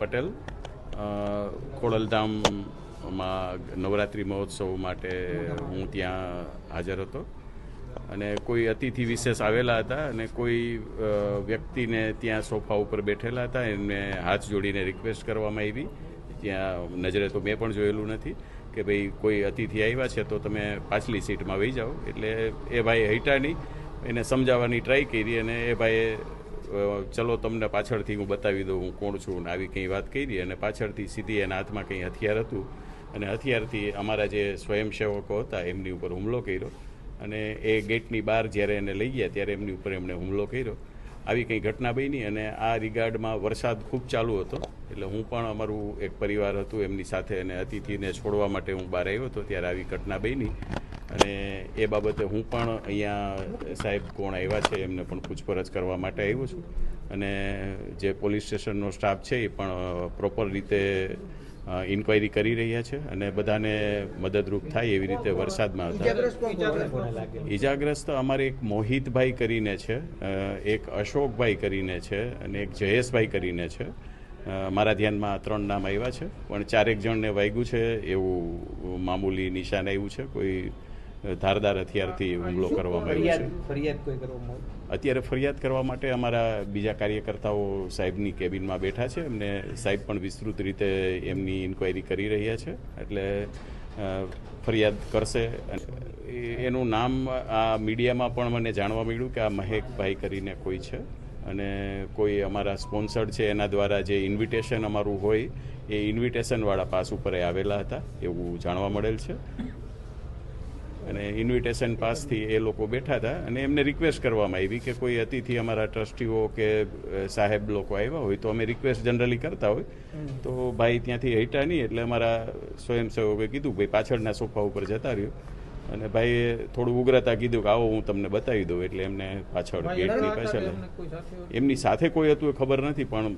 પટેલ ખોડલધામમાં નવરાત્રિ મહોત્સવ માટે હું ત્યાં હાજર હતો. અને કોઈ અતિથિ વિશેષ આવેલા હતા અને કોઈ વ્યક્તિને ત્યાં સોફા ઉપર બેઠેલા હતા, એમને હાથ જોડીને રિક્વેસ્ટ કરવામાં આવી. ત્યાં નજરે તો મેં પણ જોયેલું નથી કે ભાઈ કોઈ અતિથિ આવ્યા છે તો તમે પાછલી સીટમાં વહી જાઓ. એટલે એ ભાઈ હૈટાની એને સમજાવવાની ટ્રાય કરી અને એ ભાઈએ ચલો તમને પાછળથી હું બતાવી દઉં હું કોણ છું ને આવી કંઈ વાત કરી અને પાછળથી સીધી એના હાથમાં કંઈ હથિયાર હતું અને હથિયારથી અમારા જે સ્વયંસેવકો હતા એમની ઉપર હુમલો કર્યો અને એ ગેટની બહાર જ્યારે એને લઈ ગયા ત્યારે એમની ઉપર એમણે હુમલો કર્યો. આવી કંઈ ઘટના બની અને આ રિગાર્ડમાં વરસાદ ખૂબ ચાલુ હતો. એટલે હું પણ અમારું એક પરિવાર હતું, એમની સાથે અને અતિથિને છોડવા માટે હું બહાર આવ્યો હતો, ત્યારે આવી ઘટના બની. અને એ બાબતે હું પણ અહીંયા સાહેબ કોણ આવ્યા છે, એમને પણ પૂછપરછ કરવા માટે આવ્યો છું. અને જે પોલીસ સ્ટેશનનો સ્ટાફ છે, એ પણ પ્રોપર રીતે ઇન્ક્વાયરી કરી રહ્યા છે અને બધાને મદદરૂપ થાય એવી રીતે વરસાદમાં હતા. ઇજાગ્રસ્ત અમારે એક મોહિતભાઈ કરીને છે એક અશોકભાઈ કરીને છે અને એક જયેશભાઈ કરીને છે. મારા ધ્યાનમાં ત્રણ નામ આવ્યા છે. પણ ચારેક જણને વાગ્યું છે એવું મામૂલી નિશાન આવ્યું છે. કોઈ ધારદાર હથિયારથી હુમલો કરવામાં આવ્યો છે? અત્યારે ફરિયાદ કરવા માટે અમારા બીજા કાર્યકર્તાઓ સાહેબની કેબિનમાં બેઠા છે. એમને સાહેબ પણ વિસ્તૃત રીતે એમની ઇન્ક્વાયરી કરી રહ્યા છે. એટલે ફરિયાદ કરશે. એનું નામ આ મીડિયામાં પણ મને જાણવા મળ્યું કે આ મહેકભાઈ કરીને કોઈ છે. અને કોઈ અમારા સ્પોન્સર્ડ છે એના દ્વારા જે ઇન્વિટેશન અમારું હોય, એ ઇન્વિટેશનવાળા પાસ ઉપર આવેલા હતા, એવું જાણવા મળેલ છે. અને ઇન્વિટેશન પાસથી એ લોકો બેઠા હતા અને એમને રિક્વેસ્ટ કરવામાં આવી કે કોઈ અતિથિ અમારા ટ્રસ્ટીઓ કે સાહેબ લોકો આવ્યા હોય તો અમે રિક્વેસ્ટ જનરલી કરતા હોય. તો ભાઈ ત્યાંથી હટ્યા નહીં એટલે અમારા સ્વયંસેવકોએ કીધું, ભાઈ પાછળના સોફા ઉપર જતા રહ્યો. અને ભાઈએ થોડું ઉગ્રતા કીધું કે આવો હું તમને બતાવી દઉં એટલે એમને પાછળ ગેટની પાછળ એમની સાથે કોઈ હતું એ ખબર નથી પણ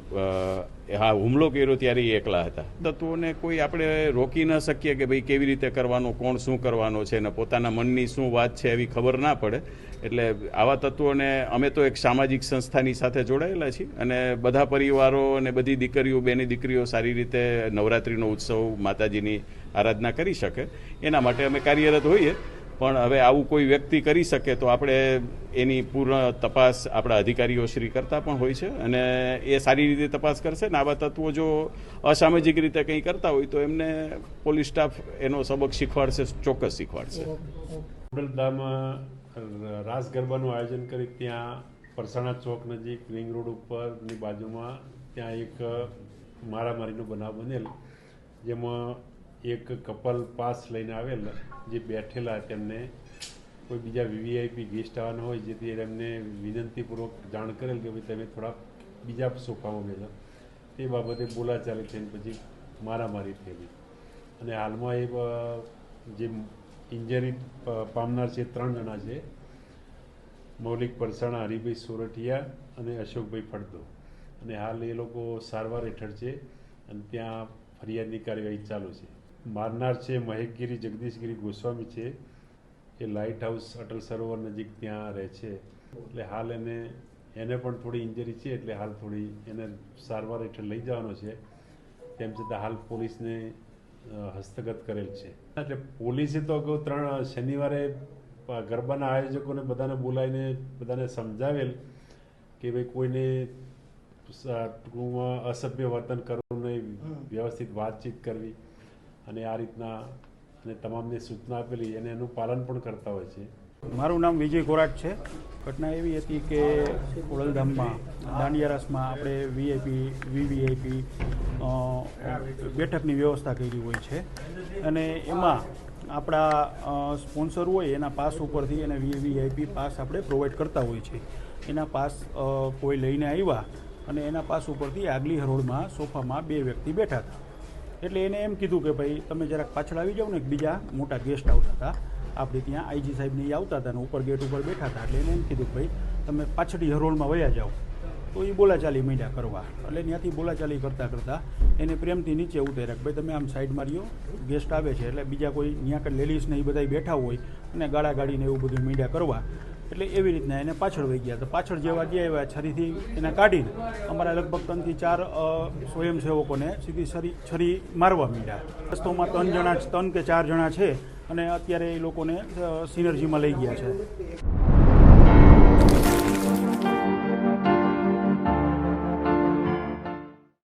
હા હુમલો કર્યો ત્યારે એ એકલા હતા. તત્વોને કોઈ આપણે રોકી ન શકીએ કે ભાઈ કેવી રીતે કરવાનો કોણ શું કરવાનો છે ને પોતાના મનની શું વાત છે એવી ખબર ના પડે. એટલે આવા તત્વોને અમે તો એક સામાજિક સંસ્થાની સાથે જોડાયેલા છીએ અને બધા પરિવારો અને બધી દીકરીઓ બેની દીકરીઓ સારી રીતે નવરાત્રિનો ઉત્સવ માતાજીની આરાધના કરી શકે. એના માટે અમે કાર્યરત હોઈએ. પણ હવે આવું કોઈ વ્યક્તિ કરી શકે તો આપણે એની પૂર્ણ તપાસ આપણા અધિકારીઓ શ્રી કરતા પણ હોય છે અને એ સારી રીતે તપાસ કરશે ને આવા તત્વો જો અસામાજિક રીતે કંઈ કરતા હોય તો એમને પોલીસ સ્ટાફ એનો સબક શીખવાડશે, ચોક્કસ શીખવાડશે. રાસ ગરબાનું આયોજન કરી ત્યાં પરસાણા ચોક નજીક રિંગ રોડ ઉપરની બાજુમાં ત્યાં એક મારામારીનો બનાવ બનેલ, જેમાં એક કપલ પાસ લઈને આવેલ, જે બેઠેલા તેમને કોઈ બીજા વીવીઆઈપી ગેસ્ટ આવવાના હોય, જેથી એમને વિનંતીપૂર્વક જાણ કરેલ કે ભાઈ તમે થોડા બીજા સોફામાં બેસો તે બાબતે બોલાચાલી થઈને પછી મારામારી થયેલી. અને હાલમાં એ જે ઇન્જરી પામનાર છે, ત્રણ જણા છે, મૌલિક પરસાણા, હરિભાઈ સોરઠિયા અને અશોકભાઈ ફળદો. અને હાલ એ લોકો સારવાર હેઠળ છે અને ત્યાં ફરિયાદની કાર્યવાહી ચાલુ છે. મારનાર છે મહેકગીરી જગદીશગીરી ગોસ્વામી છે. એ લાઇટ હાઉસ અટલ સરોવર નજીક ત્યાં રહે છે. એટલે હાલ એને એને પણ થોડી ઇન્જરી છે એટલે હાલ થોડી એને સારવાર હેઠળ લઈ જવાનો છે. તેમ છતાં હાલ પોલીસને હસ્તગત કરેલ છે. એટલે પોલીસે તો અગાઉ ત્રણ શનિવારે ગરબાના આયોજકોને બધાને બોલાવીને બધાને સમજાવેલ કે ભાઈ કોઈને ટૂંકમાં અસભ્ય વર્તન કરવું નહીં વ્યવસ્થિત વાતચીત કરવી. અને આ રીતના અને તમામને સૂચના આપેલી અને એનું પાલન પણ કરતા હોય છે. મારું નામ વિજય કોરાટ છે. ઘટના એવી હતી કે ખોડલધામમાં દાંડિયારાસમાં આપણે વીઆઈપી વીવીઆઈપી બેઠકની વ્યવસ્થા કરી હોય છે. અને એમાં આપણા સ્પોન્સર હોય એના પાસ ઉપરથી એને વીવીઆઈપી પાસ આપણે પ્રોવાઈડ કરતા હોય છે. એના પાસ કોઈ લઈને આવ્યા અને એના પાસ ઉપરથી આગલી હરોળમાં સોફામાં બે વ્યક્તિ બેઠા હતા. એટલે એને એમ કીધું કે ભાઈ, તમે જરાક પાછળ આવી જાઓ ને બીજા મોટા ગેસ્ટ આવતા હતા. આપણે ત્યાં આઈજી સાહેબને આવતા હતા ને ઉપર ગેટ ઉપર બેઠા હતા. એટલે એને એમ કીધું ભાઈ, તમે પાછળની હરોળમાં વયા જાઓ. તો એ બોલાચાલી મીડ્યા કરવા. એટલે ત્યાંથી બોલાચાલી કરતાં કરતાં એને પ્રેમથી નીચે ઉતાર્યા કે ભાઈ, તમે આમ સાઈડમાં રહ્યો ગેસ્ટ આવે છે. એટલે બીજા કોઈ ત્યાં કઈ લેડીઝને એ બધા બેઠા હોય અને ગાળા ગાડીને એવું બધું મીડ્યા કરવા. એટલે એવી રીતના એને પાછળ વહી ગયા. તો પાછળ જેવા ગયા એવા છરીથી એને કાઢીને અમારા લગભગ ત્રણથી ચાર સ્વયંસેવકોને સીધી છરી છરી મારવા માંડ્યા. રસ્તોમાં ત્રણ જણા ત્રણ કે ચાર જણા છે અને અત્યારે એ લોકોને સિનર્જીમાં લઈ ગયા છે.